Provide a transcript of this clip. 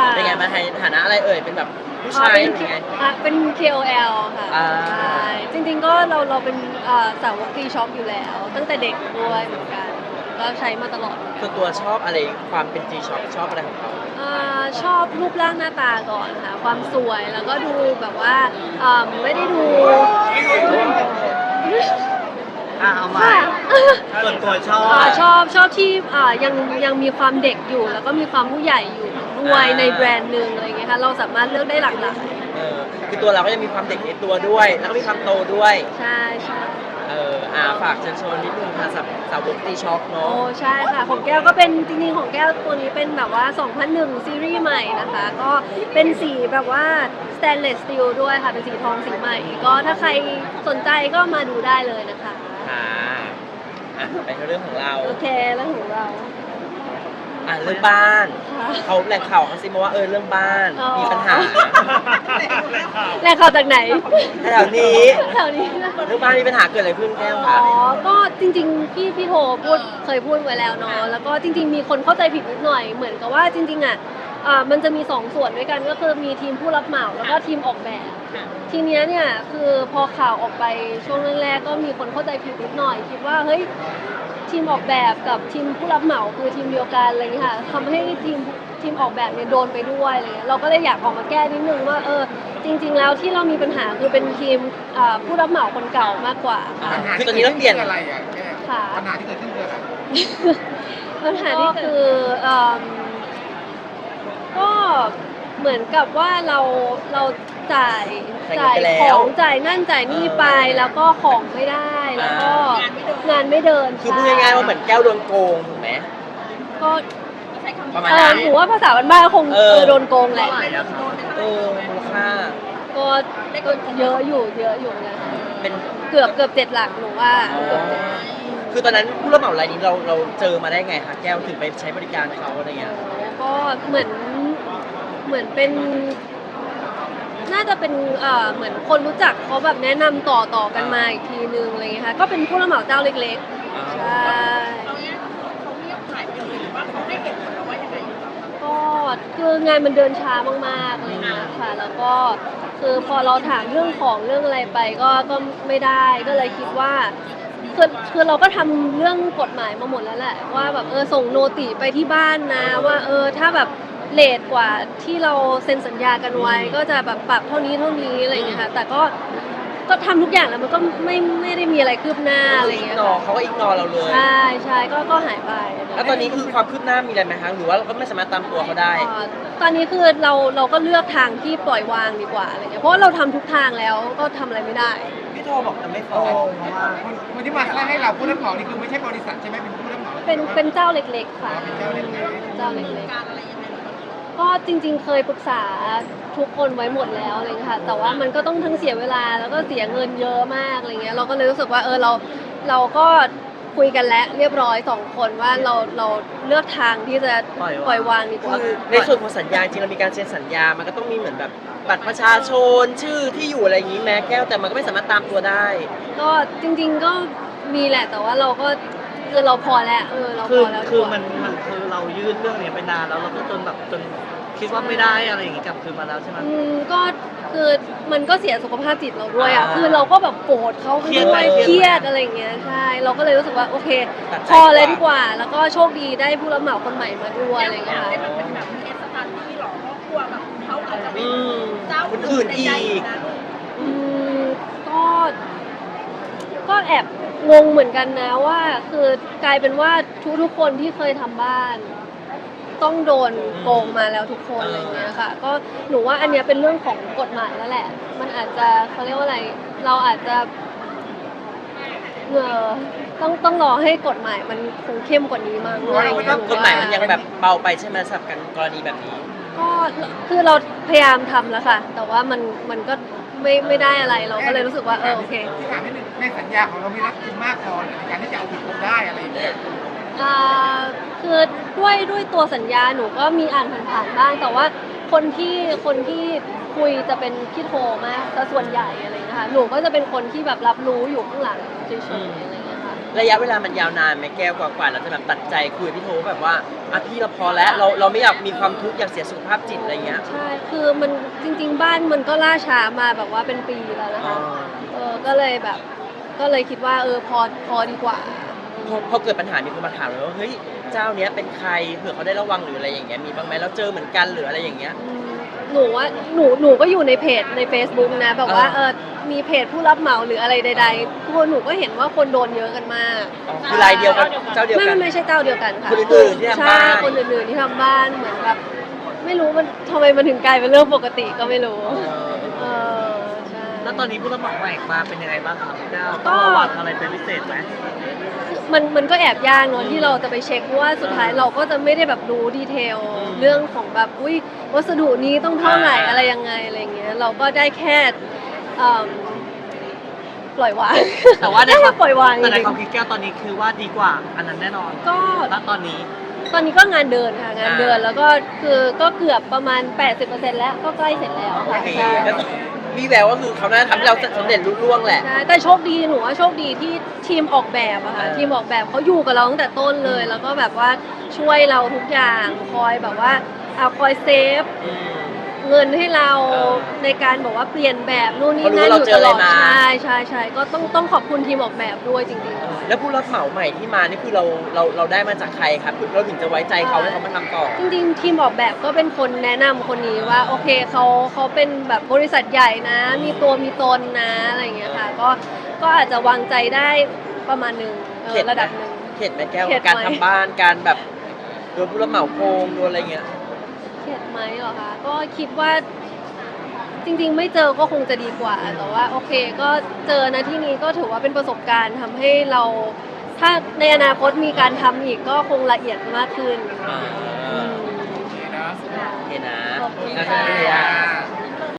ค่ะเป็นไงมาในฐานะอะไรเอ่ย เป็นแบบผู้อ๋อชายเป็นหรือไง อะเป็น KOL ค่ะอ่า ใช่จริงๆก็เราเราเป็นเอ่อสาวกตีช็อปอยู่แล้ว ตั้งแต่เด็กด้วยเหมือนกันก็ใช้มาตลอดเหมือนกันส่วนตัวชอบอะไรความเป็น G Shock ชอบอะไรของเขาอ่าชอบรูปร่างหน้าตาก่อนค่ะ ความสวยแล้วก็ดูแบบว่าอ่าไม่ได้ดูอะเอาใหม่ค่ะส่วนตัวชอบ อ่าชอบชอบที่อ่ายังยังมีความเด็กอยู่ แล้วก็มีความผู้ใหญ่อยู่ ด้วยในแบรนด์หนึ่งอะไรอย่างเงี้ยค่ะเราสามารถเลือกได้หลากหลายเออคือตัวเราก็ยังมีความเด็กในตัวด้วย แล้วก็มีความโตด้วย ใช่ใช่เอออ่าฝากเชิญชวนนิดนึงค่ะสำหรับสาวก G Shock โอ้เนาะ ใช่ค่ะ ของแก้วก็เป็นจริงๆของแก้วตัวนี้เป็นแบบว่า 2001 ซีรีส์ใหม่นะคะ ก็เป็นสีแบบว่า stainless steel ด้วยค่ะ เป็นสีทองสีใหม่ ก็ถ้าใครสนใจก็มาดูได้เลยนะคะค่ะอะไปเรื่องของเรา โอเคแล้วของเรา อะเรื่องบ้านค่ะเขาแหล่งข่าวเขาซิมาว่าเออเรื่องบ้าน อ๋อ มีปัญหาแหล่งข่าวจากไหนแถวนี้แถวนี้นะ เรื่องบ้านมีปัญหาเกิดอะไรขึ้นแก้วอ๋คะอก็จริงๆ พี่พี่โทพูดเคยพูดไว้แล้วเนาะ แล้วก็จริง ๆ มีคนเข้าใจผิดนิดหน่อย เหมือนกับว่าจริงๆอะอ่ามันจะมีสองส่วนด้วยกัน ก็คือมีทีมผู้รับเหมาแล้วก็ทีมออกแบบ ทีเนี้ยเนี่ยคือพอข่าวออกไปช่วงแรกๆก็มีคนเข้าใจผิดนิดหน่อย คิดว่าเฮ้ย ทีมออกแบบกับทีมผู้รับเหมาคือทีมเดียวกันอะไรอย่างเงี้ยค่ะทำให้ทีมทีมออกแบบเนี่ยโดนไปด้วยอะไรเงี้ยเราก็เลยอยากออกมาแก้นิดนึงว่าเออจริง ๆ แล้วที่เรามีปัญหาคือเป็นทีมอ่าผู้รับเหมาคนเก่ามากกว่าอะค่ะคือตอนนี้ต้องเปลี่ยนอะไรอะแก้วค่ะ ปัญหาที่เกิดขึ้นคืออะไร ปัญหาที่คือเอิ่มก็เหมือนกับว่าเราเราจ่ายจ่ายเงินไปแล้จ่ายขวองจ่ายนั่นจ่ายนี่ไปแล้วก็ของไม่ได้ แล้วก็อ่งานไม่เดินคือพูดง่ายๆว่าเหมือนแก้วโดนโกงถูกไหม ก็ประมาณเออนั้น หนูว่าภาษาบ้านๆคงเออ เออโดนโกงแหละ เออมูลค่า ก็ก็เยอะอยู่เยอะอยู่นะเป็นเกือบเกือบเจ็ดหลักหนูว่าเกือบเจ็ดคือตอนนั้นผู้รับเหมารายนี้เราเราเจอมาได้ไงคะแก้วถึงไปใช้บริการเขาอะไรเงี้ยก็เหมือนเหมือนเป็น น่าจะเป็นเอ่อเหมือนคนรู้จักเขาแบบแนะนำต่อต่อกันมาอีกทีนึงอะไรเงี้ยค่ะก็เป็นผู้รับเหมาเจ้าเล็กๆใช่ก็คืองานมันเดินช้ามากๆอะไรเงี้ยค่ะ แล้วก็คือพอเราถามเรื่องของเรื่องอะไรไปก็ก็ไม่ได้ก็เลยคิดว่า คือคือเราก็ทำเรื่องกฎหมายมาหมดแล้วแหละ ว่าแบบเออส่งโนติไปที่บ้านนะ ว่าเออถ้าแบบ เลทกว่าที่เราเซ็นสัญญากันไว้ ก็จะแบบปรับเท่านี้เท่านี้อะไรเงี้ยค่ะแต่ก็ก็ทำทุกอย่างแล้วมันก็ไม่ไม่ได้มีอะไรคืบหน้าอะไรอีกเงี้ยนอค่ะเขาก็อีกนอเราเลย ใช่ใช่ก็ก็หายไปแล้วตอนนี้คือความคืบหน้ามีอะไรไหมคะหรือว่าเราก็ไม่สามารถตามตัวเขาได้อ่าตอนนี้คือเราเราก็เลือกทางที่ปล่อยวางดีกว่าอะไรเงี้ยเพราะว่าเราทำทุกทางแล้วก็ทำอะไรไม่ได้ พี่โทบอกจะไม่ฟ้องเพราะว่าคนที่มาให้เราผู้รับเหมานี่คือไม่ใช่บริษัทใช่ไหมเป็นผู้รับเหมาเป็นเป็นเจ้าเล็กๆค่ะเป็นเจ้าเล็กเจ้าเล็กๆ ก็จริงๆ เคยปรึกษาทุกคนไว้หมดแล้วอะไรเลยค่ะแต่ว่ามันก็ต้องทั้งเสียเวลาแล้วก็เสียเงินเยอะมากอะไรเงี้ยเราก็เลยรู้สึกว่าเออเราเราก็คุยกันแล้วเรียบร้อยสองคนว่าเราเราเลือกทางที่จะปล่อยวางดีกว่า คือในส่วนของสัญญาจริงเรามีการเซ็นสัญญา มันก็ต้องมีเหมือนแบบบัตรประชาชนชื่อที่อยู่อะไรอย่างนี้แม้แก้วแต่มันก็ไม่สามารถตามตัวได้ ก็จริงๆก็มีแหละแต่ว่าเราก็คือเราพอแล้วเออเราคืพออแล้วคือดีกว่ามันมันคือ เรายื่นเรื่องนี้ไปนานแล้วเราก็จนแบบจนคิดว่าไม่ได้อะไรอย่างงี้กลับคืนมาแล้วใช่ไหม อืมก็คือมันก็เสียสุขภาพจิตเราด้วยอะอ่าคือเราก็แบบโกรธเขาไปเครียดด้ไหมวยเคเครีรียยดดไหมอะไรอย่างเงี้ยใช่เราก็เลยรู้สึกว่าโอเค ตัดใจพอเลยดีดีกกว่าว่า แล้วก็โชคดีได้ผู้รับเหมาคนใหม่มาด้วยอะไรอย่างเงี้ยค่ะอืมคนอื่นอีกอืมก็ ก็แอบงงเหมือนกันนะว่า คือกลายเป็นว่าทุกทุกๆคนที่เคยทำบ้าน ต้องโดนโกงมาแล้วทุกคนอะไรอย่างเงี้ยค่ะ ก็หนูว่าอันเนี้ยเป็นเรื่องของกฎหมายแล้วแหละ มันอาจจะเขาเรียกว่าอะไร เราอาจจะเออต้องต้องรอให้กฎหมายมันคงเข้มกว่านี้มั้งอะไรอย่างเงี้ยกฎหมายมันยังแบบเบาไปใช่ไหมสำหรับการกรณีแบบนี้ ก็คือเราพยายามทำแล้วค่ะ แต่ว่ามันมันก็ ไม่ไม่ได้อะไรเราก็เลยรู้สึกว่าเออโอเคที่ถามนิดนึงในสัญญาของเรามีรักจริงมากพอในการที่จะเอาผิดเขาได้อะไรอย่างเงี้ยอ่าคือด้วยด้วยตัวสัญญาหนูก็มีอ่านผ่านๆบ้างแต่ว่าคนที่คนที่คุยจะเป็นพี่โทมากซะส่วนใหญ่อะไรอย่างเงี้ยค่ะหนูก็จะเป็นคนที่แบบรับรู้อยู่ข้างหลังเฉยๆอะไร ระยะเวลามันยาวนานไหมแก้วกว่าๆเราจะแบบตัดใจคุยกับพี่โทแบบว่าอะพี่เราพอแล้วเราเราไม่อยากมีความทุกข์อยากเสียสุขภาพจิตอะไรเงี้ย ใช่ คือมันจริง ๆ บ้านมันก็ล่าช้ามาแบบว่าเป็นปีแล้วนะอ๋อคะเออ ก็เลยแบบ ก็เลยคิดว่าเออพอพอดีกว่า พอพอเกิดปัญหามีคนมาถามเลยว่าเฮ้ยเจ้าเนี้ยเป็นใครเผื่อเขาได้ระวังหรืออะไรอย่างเงี้ยมีบ้างไหมเราเจอเหมือนกันหรืออะไรอย่างเงี้ย อืม หนูว่าหนูหนูก็อยู่ในเพจใน Facebook นะแบบว่าอ่าเออมีเพจผู้รับเหมาหรืออะไรใดๆทุกคนหนูก็เห็นว่าคนโดนเยอะกันมากอ๋อคือรายเดียวกันเจ้าเดียวไม่กันไม่ไม่ใช่เจ้าเดียวกันค่ะคนอื่นๆที่ทำบ้าน ใช่คนอื่นๆที่ทำบ้านเหมือนแบบไม่รู้มันทำไมมันถึงกลายเป็นเรื่องปกติก็ไม่รู้ เออใช่ แล้วตอนนี้ผู้รับเหมาใหม่มาเป็นยังไงบ้างครับพี่ก้าวก็ต้องระวังอะไรเป็นพิเศษไหมมันมันก็แอบยากเนอะที่เราจะไปเช็คเพราะว่าสุดท้ายเราก็จะไม่ได้แบบรู้ดีเทลเรื่องของแบบอุ้ยวัสดุนี้ต้องเท่าไหร่อะไรยังไงอะไรเงี้ยเราก็ได้แค่เอิ่มปล่อยวางแต่ว่าในความปล่อยวางจแต่ในริงความคิดแก้วตอนนี้คือว่าดีกว่าอันนั้นแน่นอนๆก็ ณตอนนี้ ตอนนี้ก็งานเดินค่ะงานเดินแล้วก็คือก็เกือบประมาณ 80%แล้วก็ใกล้เสร็จแล้วโอค่ะเคใช่ก็มีแววว่าคือเขาน่าทำให้เราสำเร็จรุ่ล่วงแหละ ใช่แต่โชคดีหนูว่าโชคดีที่ทีมออกแบบอะค่ะเออ ทีมออกแบบเขาอยู่กับเราตั้งแต่ต้นเลย แล้วก็แบบว่าช่วยเราทุกอย่างคอยแบบว่าเอาคอยเซฟ อืม เงินให้เราเออในการบอกว่าเปลี่ยนแบบนู่นนี่เขารู้นั่นเราอยู่เจตออะไรลอดมา ใช่ใช่ใช่ก็ต้องต้องขอบคุณทีมออกแบบด้วยจริงๆ แล้วผู้รับเหมาใหม่ที่มานี่คือเราเราเราได้มาจากใครครับเราถึงจะไว้ใจเขาให้เขามาทำต่อ จริงๆ ทีมออกแบบก็เป็นคนแนะนำคนนี้ว่าโอเคเขาเขาเป็นแบบบริษัทใหญ่นะ มีตัวมีตนนะอะไรอย่างเงี้ยค่ะ ก็ก็อาจจะวางใจได้ประมาณหนึ่งเออเข็ดไหม ระดับหนึ่ง เข็ดไหมแก้วเข็ดไหม การทำบ้านการแบบโดนผู้รับเหมาโกงโดนอะไรเงี้ย เข็ดไหมเหรอคะก็คิดว่าจริง ๆ ไม่เจอก็คงจะดีกว่าแต่ว่าโอเคก็เจอนะที่นี้ก็ถือว่าเป็นประสบการณ์ทำให้เรา ถ้าในอนาคตมีการทำอีกก็คงละเอียดมากขึ้น อ่าอืมโอเคนะค่ะโอเคนะ ขอบคุณโอค่ะเค